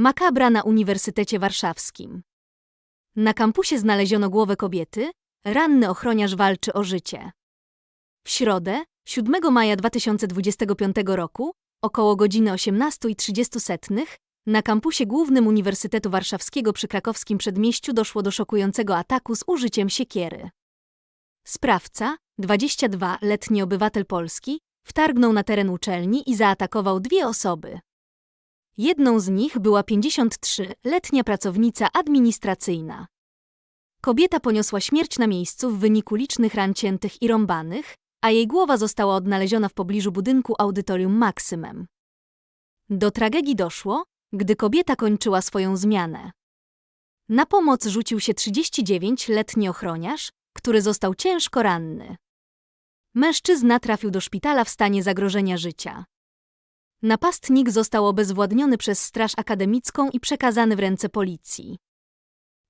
Makabra na Uniwersytecie Warszawskim. Na kampusie znaleziono głowę kobiety, ranny ochroniarz walczy o życie. W środę, 7 maja 2025 roku, około godziny 18.30 na kampusie głównym Uniwersytetu Warszawskiego przy krakowskim przedmieściu doszło do szokującego ataku z użyciem siekiery. Sprawca, 22-letni obywatel Polski, wtargnął na teren uczelni i zaatakował dwie osoby. Jedną z nich była 53-letnia pracownica administracyjna. Kobieta poniosła śmierć na miejscu w wyniku licznych ran ciętych i rąbanych, a jej głowa została odnaleziona w pobliżu budynku Audytorium Maximum. Do tragedii doszło, gdy kobieta kończyła swoją zmianę. Na pomoc rzucił się 39-letni ochroniarz, który został ciężko ranny. Mężczyzna trafił do szpitala w stanie zagrożenia życia. Napastnik został obezwładniony przez Straż Akademicką i przekazany w ręce policji.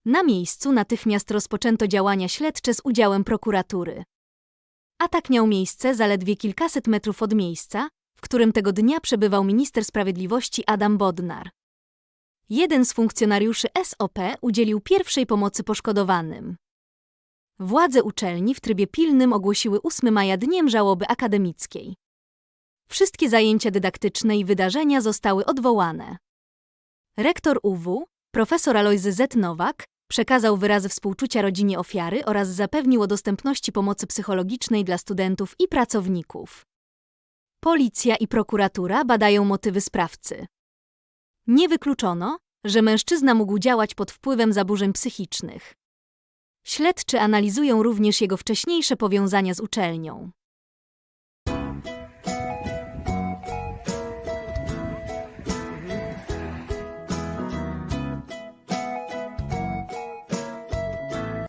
Na miejscu natychmiast rozpoczęto działania śledcze z udziałem prokuratury. Atak miał miejsce zaledwie kilkaset metrów od miejsca, w którym tego dnia przebywał minister sprawiedliwości Adam Bodnar. Jeden z funkcjonariuszy SOP udzielił pierwszej pomocy poszkodowanym. Władze uczelni w trybie pilnym ogłosiły 8 maja dniem żałoby akademickiej. Wszystkie zajęcia dydaktyczne i wydarzenia zostały odwołane. Rektor UW, profesor Alojzy Z. Nowak, przekazał wyrazy współczucia rodzinie ofiary oraz zapewnił o dostępności pomocy psychologicznej dla studentów i pracowników. Policja i prokuratura badają motywy sprawcy. Nie wykluczono, że mężczyzna mógł działać pod wpływem zaburzeń psychicznych. Śledczy analizują również jego wcześniejsze powiązania z uczelnią.